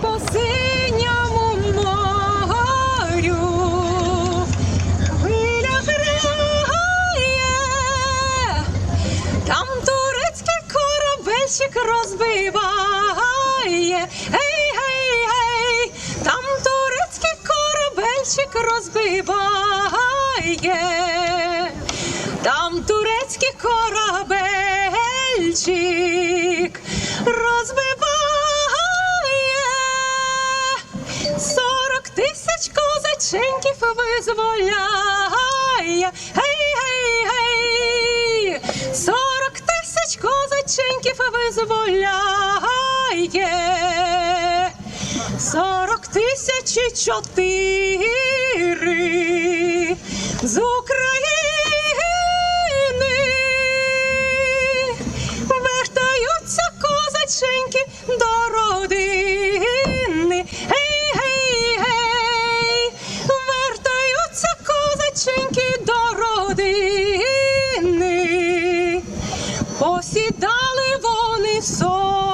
по синьому морю. Хвиля грає, там турецький корабельчик розбиває. Гей, гей, гей, там турецький корабельчик розбиває. Там турецький корабельчик розбиває. Козаченьків визволяє. Гей, гей, гей. Сорок тисяч козаченьків визволяє. Сорок тисяч чотири з України. Dali voli sol.